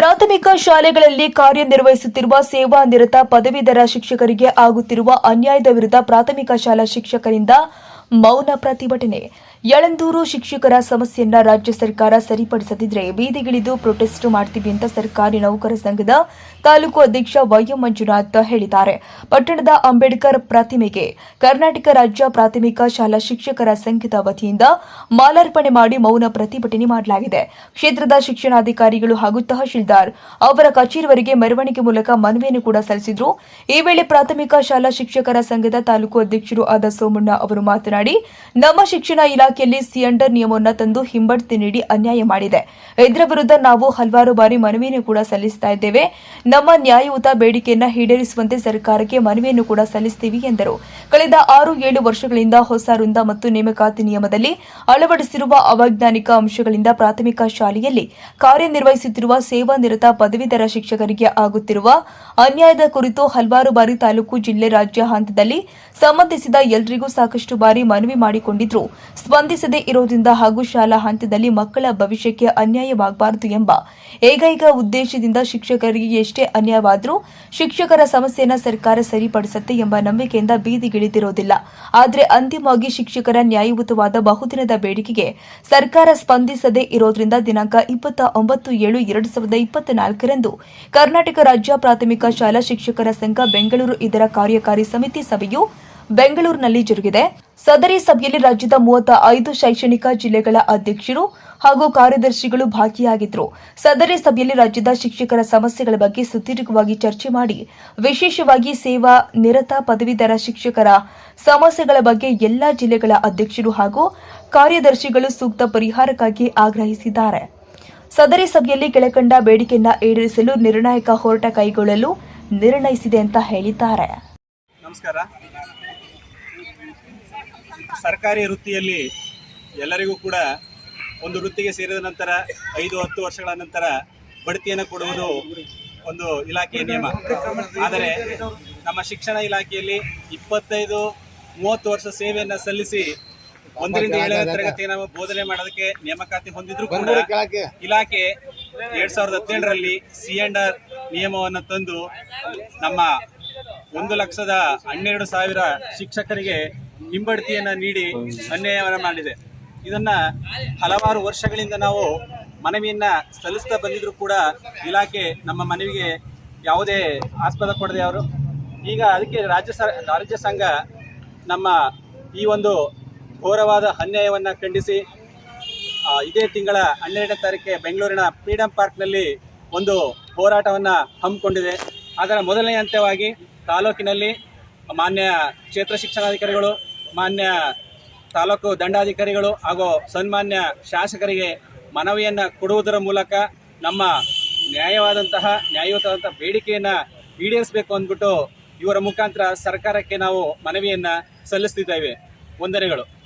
ಪ್ರಾಥಮಿಕ ಶಾಲೆಗಳಲ್ಲಿ ಕಾರ್ಯನಿರ್ವಹಿಸುತ್ತಿರುವ ಸೇವಾ ನಿರತ ಪದವೀಧರ ಶಿಕ್ಷಕರಿಗೆ ಆಗುತ್ತಿರುವ ಅನ್ಯಾಯದ ವಿರುದ್ಧ ಪ್ರಾಥಮಿಕ ಶಾಲಾ ಶಿಕ್ಷಕರಿಂದ ಮೌನ ಪ್ರತಿಭಟನೆ. ಯಳಂದೂರು ಶಿಕ್ಷಕರ ಸಮಸ್ಯೆಯನ್ನ ರಾಜ್ಯ ಸರ್ಕಾರ ಸರಿಪಡಿಸದಿದ್ರೆ ಬೀದಿಗಿಳಿದು ಪ್ರೊಟೆಸ್ಟ್ ಮಾಡ್ತೀವಿ ಅಂತ ಸರ್ಕಾರಿ ನೌಕರ ಸಂಘದ ತಾಲೂಕು ಅಧ್ಯಕ್ಷ ವೈಎಂ ಮಂಜುನಾಥ್ ಹೇಳಿದ್ದಾರೆ. ಪಟ್ಟಣದ ಅಂಬೇಡ್ಕರ್ ಪ್ರತಿಮೆಗೆ ಕರ್ನಾಟಕ ರಾಜ್ಯ ಪ್ರಾಥಮಿಕ ಶಾಲಾ ಶಿಕ್ಷಕರ ಸಂಘದ ವತಿಯಿಂದ ಮಾಲಾರ್ಪಣೆ ಮಾಡಿ ಮೌನ ಪ್ರತಿಭಟನೆ ಮಾಡಲಾಗಿದೆ. ಕ್ಷೇತ್ರದ ಶಿಕ್ಷಣಾಧಿಕಾರಿಗಳು ಹಾಗೂ ತಹಶೀಲ್ದಾರ್ ಅವರ ಕಚೇರಿವರೆಗೆ ಮೆರವಣಿಗೆ ಮೂಲಕ ಮನವಿಯನ್ನು ಕೂಡ ಸಲ್ಲಿಸಿದ್ರು. ಈ ವೇಳೆ ಪ್ರಾಥಮಿಕ ಶಾಲಾ ಶಿಕ್ಷಕರ ಸಂಘದ ತಾಲೂಕು ಅಧ್ಯಕ್ಷರು ಆದ ಸೋಮಣ್ಣ ಅವರು ಮಾತನಾಡಿ ನಮ್ಮ ಶಿಕ್ಷಣ ಇಲಾಖೆಯಲ್ಲಿ ಸಿಯಂಡರ್ ನಿಯಮವನ್ನು ತಂದು ಹಿಂಬಡ್ತಿ ನೀಡಿ ಅನ್ಯಾಯ ಮಾಡಿದೆ. ಇದರ ವಿರುದ್ಧ ನಾವು ಹಲವಾರು ಬಾರಿ ಮನವಿಯನ್ನು ಕೂಡ ಸಲ್ಲಿಸ್ತಾ ಇದ್ದೇವೆ. ನಮ್ಮ ನ್ಯಾಯಯುತ ಬೇಡಿಕೆಯನ್ನ ಈಡೇರಿಸುವಂತೆ ಸರ್ಕಾರಕ್ಕೆ ಮನವಿಯನ್ನು ಕೂಡ ಸಲ್ಲಿಸುತ್ತೀವಿ ಎಂದರು. ಕಳೆದ ಆರು ಏಳು ವರ್ಷಗಳಿಂದ ಹೊಸ ವೃಂದ ಮತ್ತು ನೇಮಕಾತಿ ನಿಯಮದಲ್ಲಿ ಅಳವಡಿಸಿರುವ ಅವೈಜ್ಞಾನಿಕ ಅಂಶಗಳಿಂದ ಪ್ರಾಥಮಿಕ ಶಾಲೆಯಲ್ಲಿ ಕಾರ್ಯನಿರ್ವಹಿಸುತ್ತಿರುವ ಸೇವಾ ನಿರತ ಪದವೀಧರ ಶಿಕ್ಷಕರಿಗೆ ಆಗುತ್ತಿರುವ ಅನ್ಯಾಯದ ಕುರಿತು ಹಲವಾರು ಬಾರಿ ತಾಲೂಕು, ಜಿಲ್ಲೆ, ರಾಜ್ಯ ಹಂತದಲ್ಲಿ ಸಂಬಂಧಿಸಿದ ಎಲ್ಲರಿಗೂ ಸಾಕಷ್ಟು ಬಾರಿ ಮನವಿ ಮಾಡಿಕೊಂಡಿದ್ರು. ಸ್ಪಂದಿಸದೇ ಇರೋದ್ರಿಂದ ಹಾಗೂ ಶಾಲಾ ಹಂತದಲ್ಲಿ ಮಕ್ಕಳ ಭವಿಷ್ಯಕ್ಕೆ ಅನ್ಯಾಯವಾಗಬಾರದು ಎಂಬ ಏಕೈಕ ಉದ್ದೇಶದಿಂದ ಶಿಕ್ಷಕರಿಗೆ ಎಷ್ಟೇ ಅನ್ಯಾಯವಾದರೂ ಶಿಕ್ಷಕರ ಸಮಸ್ಯೆಯನ್ನು ಸರ್ಕಾರ ಸರಿಪಡಿಸುತ್ತೆ ಎಂಬ ನಂಬಿಕೆಯಿಂದ ಬೀದಿಗಿಳಿದಿರೋದಿಲ್ಲ. ಆದರೆ ಅಂತಿಮವಾಗಿ ಶಿಕ್ಷಕರ ನ್ಯಾಯಯುತವಾದ ಬಹುದಿನದ ಬೇಡಿಕೆಗೆ ಸರ್ಕಾರ ಸ್ಪಂದಿಸದೇ ಇರೋದ್ರಿಂದ ದಿನಾಂಕ ಇಪ್ಪತ್ತ ಒಂಬತ್ತು ಏಳು ಎರಡು ಸಾವಿರದ ಇಪ್ಪತ್ತ ನಾಲ್ಕರಂದು ಕರ್ನಾಟಕ ರಾಜ್ಯ ಪ್ರಾಥಮಿಕ ಶಾಲಾ ಶಿಕ್ಷಕರ ಸಂಘ ಬೆಂಗಳೂರು ಇದರ ಕಾರ್ಯಕಾರಿ ಸಮಿತಿ ಸಭೆಯು ಬೆಂಗಳೂರಿನಲ್ಲಿ ಜರುಗಿದೆ. ಸದರಿ ಸಭೆಯಲ್ಲಿ ರಾಜ್ಯದ ಮೂವತ್ತ ಐದು ಶೈಕ್ಷಣಿಕ ಜಿಲ್ಲೆಗಳ ಅಧ್ಯಕ್ಷರು ಹಾಗೂ ಕಾರ್ಯದರ್ಶಿಗಳು ಭಾಗಿಯಾಗಿದ್ದರು. ಸದರಿ ಸಭೆಯಲ್ಲಿ ರಾಜ್ಯದ ಶಿಕ್ಷಕರ ಸಮಸ್ಯೆಗಳ ಬಗ್ಗೆ ಸುದೀರ್ಘವಾಗಿ ಚರ್ಚೆ ಮಾಡಿ, ವಿಶೇಷವಾಗಿ ಸೇವಾ, ನಿರತ ಪದವೀಧರ ಶಿಕ್ಷಕರ ಸಮಸ್ಯೆಗಳ ಬಗ್ಗೆ ಎಲ್ಲಾ ಜಿಲ್ಲೆಗಳ ಅಧ್ಯಕ್ಷರು ಹಾಗೂ ಕಾರ್ಯದರ್ಶಿಗಳು ಸೂಕ್ತ ಪರಿಹಾರಕ್ಕಾಗಿ ಆಗ್ರಹಿಸಿದ್ದಾರೆ. ಸದರಿ ಸಭೆಯಲ್ಲಿ ಕೆಳಕಂಡ ಬೇಡಿಕೆಯನ್ನ ಈಡೇರಿಸಲು ನಿರ್ಣಾಯಕ ಹೋರಾಟ ಕೈಗೊಳ್ಳಲು ನಿರ್ಣಯಿಸಿದೆ ಅಂತ ಹೇಳಿದ್ದಾರೆ. ನಮಸ್ಕಾರ. ಸರ್ಕಾರಿ ವೃತ್ತಿಯಲ್ಲಿ ಎಲ್ಲರಿಗೂ ಕೂಡ ಒಂದು ವೃತ್ತಿಗೆ ಸೇರಿದ ನಂತರ ಐದು ಹತ್ತು ವರ್ಷಗಳ ನಂತರ ಬಡ್ತಿಯನ್ನು ಕೊಡುವುದು ಒಂದು ಇಲಾಖೆಯ ನಿಯಮ. ಆದರೆ ನಮ್ಮ ಶಿಕ್ಷಣ ಇಲಾಖೆಯಲ್ಲಿ ಇಪ್ಪತ್ತೈದು ಮೂವತ್ತು ವರ್ಷ ಸೇವೆಯನ್ನು ಸಲ್ಲಿಸಿ ಒಂದರಿಂದ ಏಳನೇ ನಾವು ಬೋಧನೆ ಮಾಡೋದಕ್ಕೆ ನೇಮಕಾತಿ ಹೊಂದಿದ್ರು ಕೂಡ ಇಲಾಖೆ ಎರಡ್ ಸಾವಿರದ ಹದಿನೇಳರಲ್ಲಿ ಸಿ ಅಂಡ್ ಆರ್ ನಿಯಮವನ್ನು ತಂದು ನಮ್ಮ ಒಂದು ಲಕ್ಷದ ಹನ್ನೆರಡು ಸಾವಿರ ಶಿಕ್ಷಕರಿಗೆ ಹಿಂಬಡ್ತಿಯನ್ನ ನೀಡಿ ಅನ್ಯಾಯವನ್ನು ಮಾಡಿದೆ. ಇದನ್ನ ಹಲವಾರು ವರ್ಷಗಳಿಂದ ನಾವು ಮನವಿಯನ್ನ ಸಲ್ಲಿಸ್ತಾ ಬಂದಿದ್ರು ಕೂಡ ಇಲಾಖೆ ನಮ್ಮ ಮನವಿಗೆ ಯಾವುದೇ ಆಸ್ಪದ ಕೊಡದೆ ಅವರು. ಈಗ ಅದಕ್ಕೆ ರಾಜ್ಯ ರಾಜ್ಯ ಸಂಘ ನಮ್ಮ ಈ ಒಂದು ಘೋರವಾದ ಅನ್ಯಾಯವನ್ನು ಖಂಡಿಸಿ ಇದೇ ತಿಂಗಳ ಹನ್ನೆರಡನೇ ತಾರೀಕೆ ಬೆಂಗಳೂರಿನ ಫ್ರೀಡಂ ಪಾರ್ಕ್ನಲ್ಲಿ ಒಂದು ಹೋರಾಟವನ್ನು ಹಮ್ಮಿಕೊಂಡಿದೆ. ಅದರ ಮೊದಲನೇ ಹಂತವಾಗಿ ತಾಲೂಕಿನಲ್ಲಿ ಮಾನ್ಯ ಕ್ಷೇತ್ರ ಶಿಕ್ಷಣಾಧಿಕಾರಿಗಳು ಮಾನ್ಯ ತಾಲೂಕು ದಂಡಾಧಿಕಾರಿಗಳು ಹಾಗೂ ಸನ್ಮಾನ್ಯ ಶಾಸಕರಿಗೆ ಮನವಿಯನ್ನು ಕೊಡುವುದರ ಮೂಲಕ ನಮ್ಮ ನ್ಯಾಯವಾದಂತಹ ನ್ಯಾಯಯುತವಾದಂತಹ ಬೇಡಿಕೆಯನ್ನು ಈಡೇರಿಸಬೇಕು ಅಂದ್ಬಿಟ್ಟು ಇವರ ಮುಖಾಂತರ ಸರ್ಕಾರಕ್ಕೆ ನಾವು ಮನವಿಯನ್ನು ಸಲ್ಲಿಸ್ತಿದ್ದೇವೆ. ವಂದನೆಗಳು.